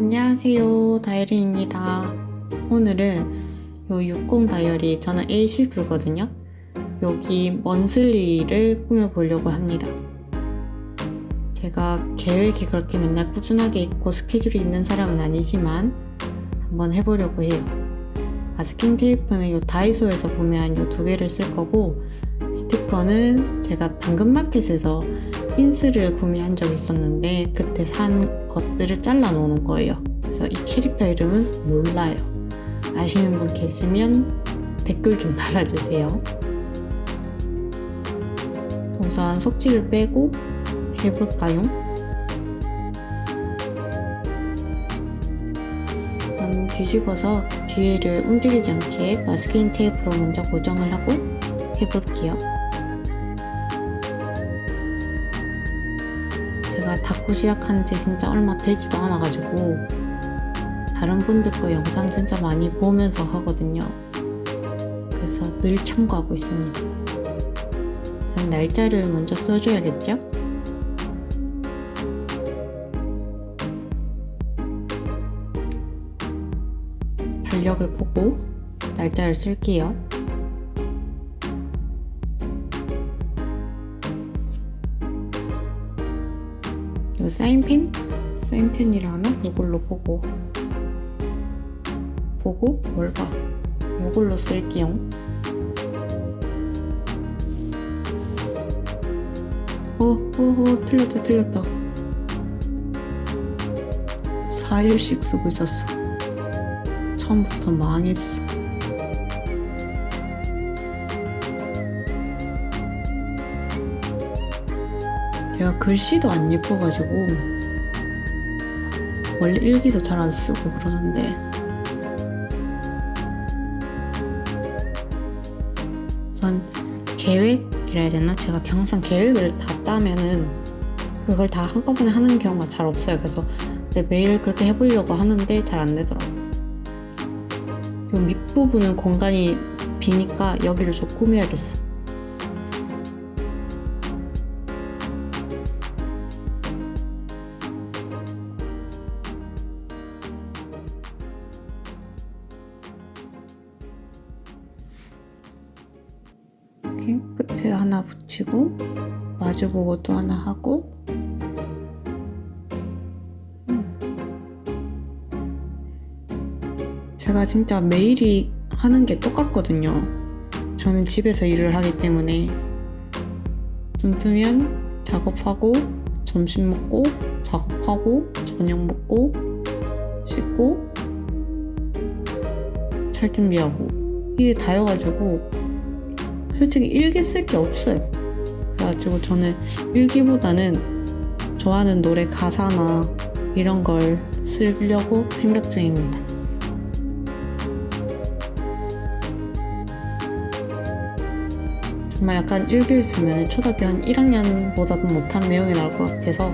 안녕하세요. 다이어리입니다. 오늘은 요 60 다이어리, 저는 A6거든요. 여기 먼슬리를 꾸며보려고 합니다. 제가 계획이 그렇게 맨날 꾸준하게 있고 스케줄이 있는 사람은 아니지만 한번 해보려고 해요. 마스킹 테이프는 요 다이소에서 구매한 요 두 개를 쓸 거고 스티커는 제가 당근마켓에서 인스를 구매한 적이 있었는데 그때 산 것들을 잘라 놓는 거예요. 그래서 이 캐릭터 이름은 몰라요. 아시는 분 계시면 댓글 좀 달아주세요. 우선 속지를 빼고 해볼까요? 우선 뒤집어서 뒤에를 움직이지 않게 마스킹 테이프로 먼저 고정을 하고 해볼게요. 닦고 시작한 지 진짜 얼마 되지도 않아가지고 다른 분들 거 영상 진짜 많이 보면서 하거든요. 그래서 늘 참고하고 있습니다. 전 날짜를 먼저 써줘야겠죠? 달력을 보고 날짜를 쓸게요. 요 사인펜? 사인펜이라 하나? 요걸로 보고 보고 뭘 봐? 요걸로 쓸게요. 어, 어, 어, 틀렸다, 틀렸다. 4일씩 쓰고 있었어. 처음부터 망했어. 제가 글씨도 안 예뻐가지고 원래 일기도 잘 안 쓰고 그러는데 우선 계획이라 해야 되나? 제가 항상 계획을 다 짜면은 그걸 다 한꺼번에 하는 경우가 잘 없어요. 그래서 네, 매일 그렇게 해보려고 하는데 잘 안 되더라고요. 이 밑부분은 공간이 비니까 여기를 좀 꾸며야겠어. 끝에 하나 붙이고 마주보고 또 하나 하고. 제가 진짜 매일이 하는 게 똑같거든요. 저는 집에서 일을 하기 때문에. 눈 뜨면 작업하고 점심 먹고 작업하고 저녁 먹고 씻고 잘 준비하고. 이게 다여가지고 솔직히 일기 쓸 게 없어요. 그래가지고 저는 일기보다는 좋아하는 노래 가사나 이런 걸 쓰려고 생각 중입니다. 정말 약간 일기를 쓰면 초등학교 한 1학년보다도 못한 내용이 나올 것 같아서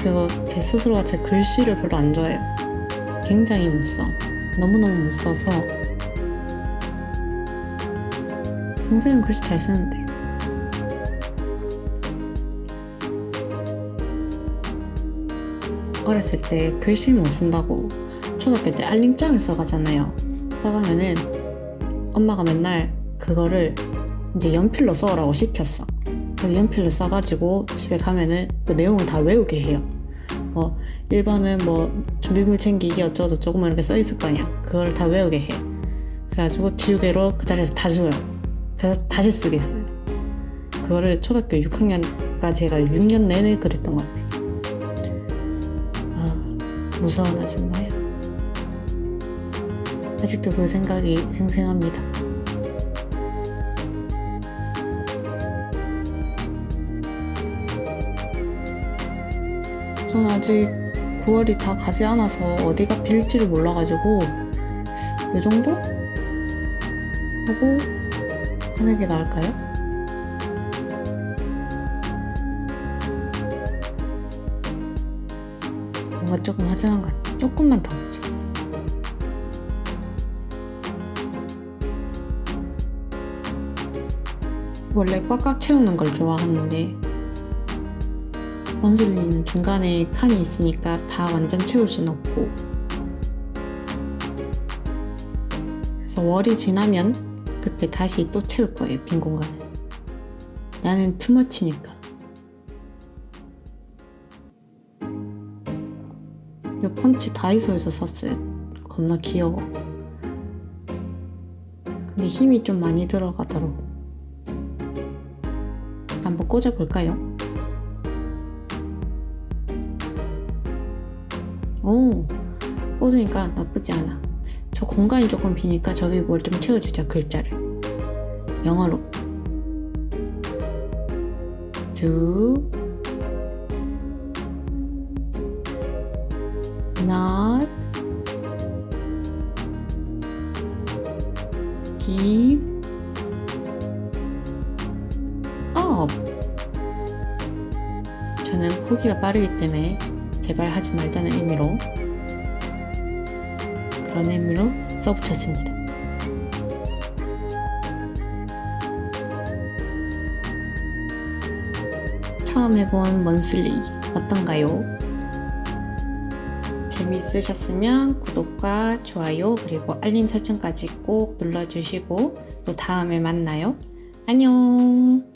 그리고 제 스스로가 제 글씨를 별로 안 좋아해요. 굉장히 못 써. 너무너무 못 써서 동생은 글씨 잘 쓰는데 어렸을 때 글씨 못 쓴다고 초등학교 때 알림장을 써가잖아요. 써가면은 엄마가 맨날 그거를 이제 연필로 써라고 시켰어. 그 연필로 써가지고 집에 가면은 그 내용을 다 외우게 해요. 뭐 1번은 뭐 준비물 챙기기 어쩌고저쩌고 뭐 이렇게 써 있을 거 아니야. 그걸 다 외우게 해. 그래가지고 지우개로 그 자리에서 다 지워요. 다시 쓰겠어요. 그거를 초등학교 6학년까지 제가 6년 내내 그랬던 것 같아요. 아, 무서운 아줌마야. 아직도 그 생각이 생생합니다. 전 아직 9월이 다 가지 않아서 어디가 빌지를 몰라가지고 이 정도? 하고 하는 게 나을까요? 뭔가 조금 화장한 것 같아. 조금만 더 붙여. 원래 꽉꽉 채우는 걸 좋아하는데 먼슬리는 중간에 칸이 있으니까 다 완전 채울 순 없고 그래서 월이 지나면 그때 다시 또 채울 거예요 빈 공간을. 나는 투머치니까. 이 펀치 다이소에서 샀어요. 겁나 귀여워. 근데 힘이 좀 많이 들어가더라고. 한번 꽂아볼까요? 오, 꽂으니까 나쁘지 않아. 저 공간이 조금 비니까 저기 뭘 좀 채워주자, 글자를. 영어로. Do not give up. 저는 포기가 빠르기 때문에 제발 하지 말자는 의미로 그런 의미로 써붙였습니다. 처음 해본 먼슬리 어떤가요? 재미있으셨으면 구독과 좋아요 그리고 알림 설정까지 꼭 눌러주시고 또 다음에 만나요. 안녕!